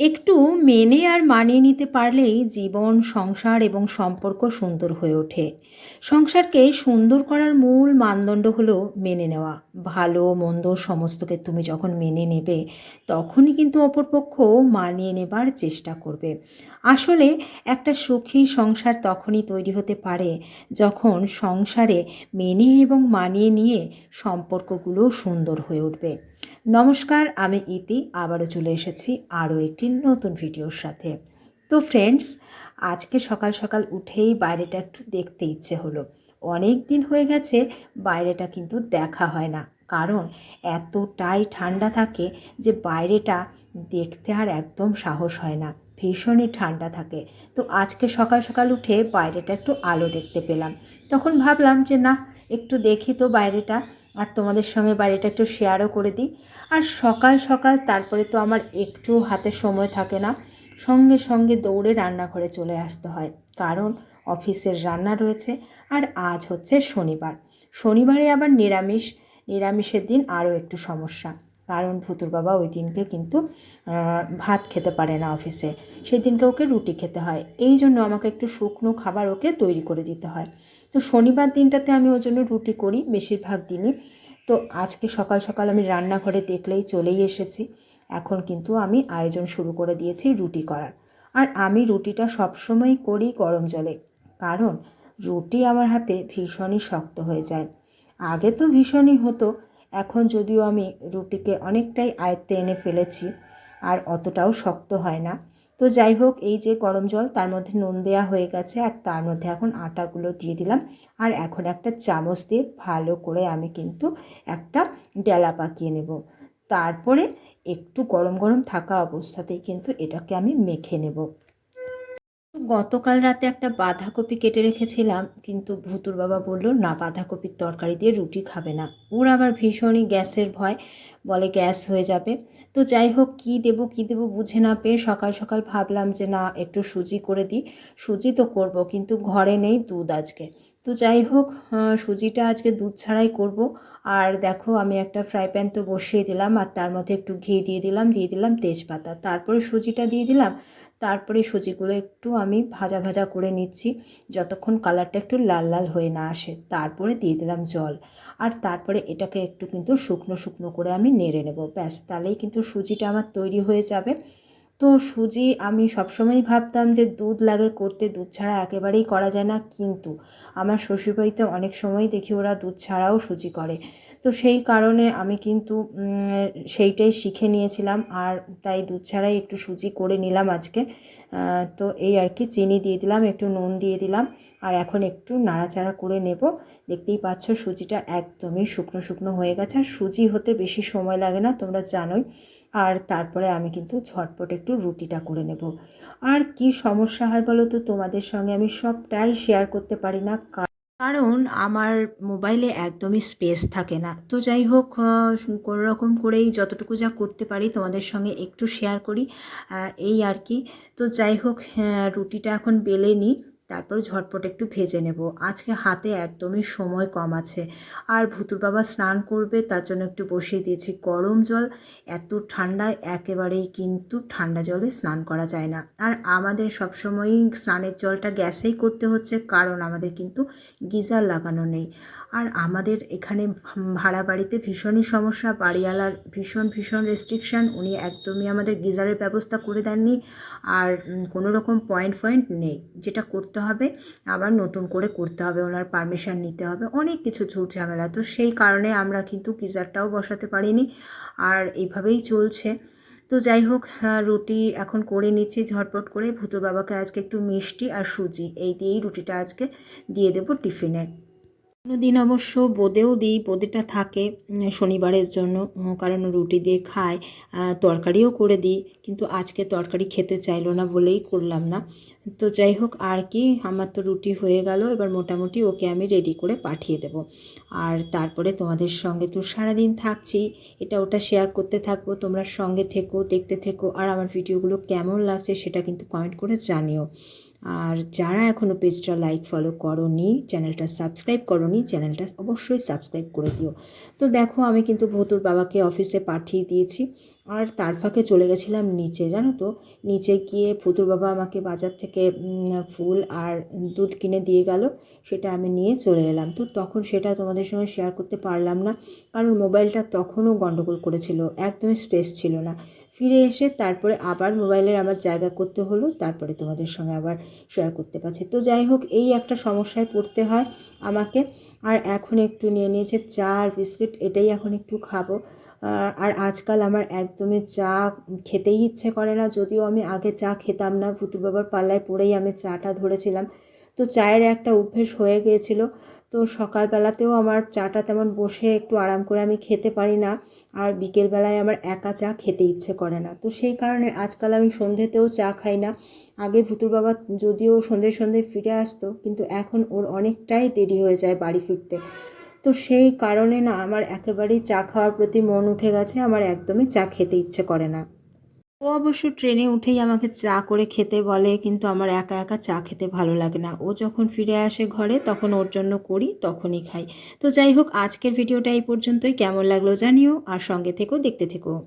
একটু মেনে আর মানিয়ে নিতে পারলেই জীবন, সংসার এবং সম্পর্ক সুন্দর হয়ে ওঠে। সংসারকে সুন্দর করার মূল মানদণ্ড হলো মেনে নেওয়া। ভালো, মন্দ সমস্তকে তুমি যখন মেনে নেবে, তখনই কিন্তু অপরপক্ষ মানিয়ে নেবার চেষ্টা করবে। আসলে একটা সুখী সংসার তখনই তৈরি হতে পারে যখন সংসারে মেনে এবং মানিয়ে নিয়ে সম্পর্কগুলো সুন্দর হয়ে উঠবে। নমস্কার, আমি ইতি। আবারও চলে এসেছি আরও একটি নতুন ভিডিওর সাথে। তো ফ্রেন্ডস আজকে সকাল সকাল উঠেই বাইরেটা একটু দেখতে ইচ্ছে হলো। অনেক দিন হয়ে গেছে বাইরেটা কিন্তু দেখা হয় না। কারণ এতটাই ঠান্ডা থাকে যে বাইরেটা দেখতে আর একদম সাহস হয় না। ভীষণই ঠান্ডা থাকে। তো আজকে সকাল সকাল উঠে বাইরেটা একটু আলো দেখতে পেলাম। তখন ভাবলাম যে না একটু দেখি তো বাইরেটা। আর তোমাদের সঙ্গে বাড়িটা একটু শেয়ারও করে দিই। আর সকাল সকাল তারপরে তো আমার একটু হাতে সময় থাকে না, সঙ্গে সঙ্গে দৌড়ে রান্নাঘরে চলে আসতে হয়। কারণ অফিসের রান্না রয়েছে আর আজ হচ্ছে শনিবার। শনিবারে আবার নিরামিষ, নিরামিষের দিন আরও একটু সমস্যা। কারণ ভুতুর বাবা ওই দিনকে কিন্তু ভাত খেতে পারে না অফিসে। সেই দিনকে ওকে রুটি খেতে হয়। এই জন্য আমাকে একটু শুকনো খাবার ওকে তৈরি করে দিতে হয়। তো শনিবার দিনটাতে আমি ওই জন্য রুটি করি বেশিরভাগ দিনই। তো আজকে সকাল সকাল আমি রান্নাঘরে দেখলেই চলেই এসেছি। এখন কিন্তু আমি আয়োজন শুরু করে দিয়েছি রুটি করার। আর আমি রুটিটা সবসময় করি গরম জলে। কারণ রুটি আমার হাতে ভীষণই শক্ত হয়ে যায়। আগে তো ভীষণই হতো, এখন যদিও আমি রুটিকে অনেকটাই আয়ত্তে এনে ফেলেছি, আর অতটাও শক্ত হয় না। তো যাই হোক, এই যে গরম জল, তার মধ্যে নুন দেওয়া হয়ে গেছে আর তার মধ্যে এখন আটাগুলো দিয়ে দিলাম। আর এখন একটা চামচ দিয়ে ভালো করে আমি কিন্তু একটা ডেলা পাকিয়ে নেব। তারপরে একটু গরম গরম থাকা অবস্থাতেই কিন্তু এটাকে আমি মেখে নেব। গতকাল রাতে একটা বাঁধাকপি কেটে রেখেছিলাম, কিন্তু ভুতুর বাবা বলল, না, বাঁধাকপির তরকারি দিয়ে রুটি খাবে না। ওর আবার ভীষণই গ্যাসের ভয়, বলে গ্যাস হয়ে যাবে। তো যাই হোক, কী দেবো কী দেবো বুঝে না পেয়ে সকাল সকাল ভাবলাম যে, না, একটু সুজি করে দিই। সুজি তো করব, কিন্তু ঘরে নেই দুধ আজকে। তো যাই হোক সুজিটা আজকে দুধ ছাড়াই করব। আর দেখো, আমি একটা ফ্রাই প্যান তো বসিয়ে দিলাম, আর তার মধ্যে একটু ঘি দিয়ে দিলাম দিয়ে দিলাম তেজপাতা। তারপরে সুজিটা দিয়ে দিলাম, তারপরে সুজিগুলো একটু আমি ভাজা ভাজা করে নিচ্ছি, যতক্ষণ কালারটা একটু লাল লাল হয়ে না আসে। তারপরে দিয়ে দিলাম জল, আর তারপরে এটাকে একটু কিন্তু শুকনো শুকনো করে আমি নেড়ে নেব। ব্যাস, তাহলেই কিন্তু সুজিটা আমার তৈরি হয়ে যাবে। তো সুজি, আমি সবসময়ই ভাবতাম যে দুধ লাগে, করতে দুধ ছাড়া একেবারেই করা যায় না। কিন্তু আমার শ্বশুরবাড়িতে অনেক সময় দেখি ওরা দুধ ছাড়াও সুজি করে। তো সেই কারণে আমি কিন্তু সেইটাই শিখে নিয়েছিলাম আর তাই দুধ ছাড়াই একটু সুজি করে নিলাম আজকে। তো এই আর কি, চিনি দিয়ে দিলাম, একটু নুন দিয়ে দিলাম আর এখন একটু নাড়াচাড়া করে নেব। দেখতেই পাচ্ছ সুজিটা একদমই শুকনো শুকনো হয়ে গেছে আর সুজি হতে বেশি সময় লাগে না, তোমরা জানোই। আর তারপরে আমি কিন্তু ঝটপট একটু রুটিটা করে নেব। আর কি সমস্যা হয় বলো তো, তোমাদের সঙ্গে আমি সবটাই শেয়ার করতে পারি না। কারণ আমার মোবাইলে একদমই স্পেস থাকে না। তো যাই হোক কোনো রকম করেই যতটুকু যা করতে পারি তোমাদের সঙ্গে একটু শেয়ার করি এই আর কি। তো যাই হোক রুটিটা এখন বেলে নিই। তারপর ঝটপট একটু ভেজে নেব। আজকে হাতে একদমই সময় কম আছে। আর ভুতুর বাবা স্নান করবে, তার জন্য একটু বসিয়ে দিয়েছি গরম জল। এত ঠান্ডায় একেবারেই কিন্তু ঠান্ডা জলে স্নান করা যায় না। আর আমাদের সবসময়ই স্নানের জলটা গ্যাসেই করতে হচ্ছে, কারণ আমাদের কিন্তু গিজার লাগানো নেই। আর আমাদের এখানে ভাড়া বাড়িতে ভীষণই সমস্যা। বাড়িওয়ালার ভীষণ ভীষণ রেস্ট্রিকশান উনি একদমই আমাদের গিজারের ব্যবস্থা করে দেননি। আর কোনো রকম পয়েন্ট ফয়েন্ট নেই। যেটা করতে হবে, আবার নতুন করে করতে হবে। ওনার পারমিশন নিতে হবে। অনেক কিছু ঝুট ঝামেলা। তো সেই কারণে আমরা কিন্তু গিজারটাও বসাতে পারিনি। আর এইভাবেই চলছে। তো যাই হোক রুটি এখন করে নিচ্ছি ঝটপট করে। ভূতুর বাবাকে আজকে একটু মিষ্টি আর সুজি। এই দিয়েই রুটিটা আজকে দিয়ে দেবো টিফিনে। কোনো দিন অবশ্য বোঁদেও দিই, বোঁদেটা থাকে শনিবারের জন্য কারণ রুটি দিয়ে খায় তরকারিও করে দিই, কিন্তু আজকে তরকারি খেতে চাইলো না বলেই করলাম না। তো যাই হোক, আর কি, আমার তো রুটি হয়ে গেল, এবার মোটামুটি ওকে আমি রেডি করে পাঠিয়ে দেব। আর তারপরে তোমাদের সঙ্গে তো সারাদিন থাকছি, এটা ওটা শেয়ার করতে থাকব, তোমরা সঙ্গে থেকো, দেখতে থেকো, আর আমার ভিডিওগুলো কেমন লাগছে সেটা কিন্তু কমেন্ট করে জানিও। আর যারা এখনও পেজটা লাইক ফলো করনি চ্যানেলটা সাবস্ক্রাইব করনি চ্যানেলটা অবশ্যই সাবস্ক্রাইব করে দিও। তো দেখো, আমি কিন্তু ভতুর বাবাকে অফিসে পাঠিয়ে দিয়েছি। আর তার ফাঁকে চলে গেছিলাম নিচে, জানো তো? নিচে গিয়ে ফুতুর বাবা আমাকে বাজার থেকে ফুল আর দুধ কিনে দিয়ে গেল, সেটা আমি নিয়ে চলে এলাম। তো তখন সেটা তোমাদের সঙ্গে শেয়ার করতে পারলাম না, কারণ মোবাইলটা তখনও গন্ডগোল করেছিল, একদমই স্পেস ছিল না। ফিরে এসে তারপরে আবার মোবাইলের আমার জায়গা করতে হলো, তারপরে তোমাদের সঙ্গে আবার শেয়ার করতে পারছি। তো যাই হোক, এই একটা সমস্যায় পড়তে হয় আমাকে। আর এখন একটু নিয়ে নিয়েছে চা আর বিস্কিট, এটাই এখন একটু খাব। আর আজকাল আমার একদমই চা খেতেই ইচ্ছে করে না, যদিও আমি আগে চা খেতাম না ভুতু বাবার পাল্লায় পড়েই আমি চাটা ধরেছিলাম। তো চায়ের একটা অভ্যেস হয়ে গিয়েছিল। তো সকালবেলাতেও আমার চাটা তেমন বসে একটু আরাম করে আমি খেতে পারি না। আর বিকেলবেলায় আমার একা চা খেতে ইচ্ছে করে না। তো সেই কারণে আজকাল আমি সন্ধ্যেতেও চা খাই না। আগে ভুতুর বাবা যদিও সন্ধে সন্ধে ফিরে আসতো, কিন্তু এখন ওর অনেকটাই দেরি হয়ে যায় বাড়ি ফিরতে। তো সেই কারণে না, আমার একেবারেই চা খাওয়ার প্রতি মন উঠে গেছে, আমার একদমই চা খেতে ইচ্ছে করে না। ও অবশ্য ট্রেনে উঠেই আমাকে চা করে খেতে বলে, কিন্তু আমার একা একা চা খেতে ভালো লাগে না। ও যখন ফিরে আসে ঘরে, তখন ওর জন্য করি, তখনই খাই। তো যাই হোক, আজকের ভিডিওটা এই পর্যন্তই। কেমন লাগল জানিও, আর সঙ্গে থেকেও দেখতে থেকো।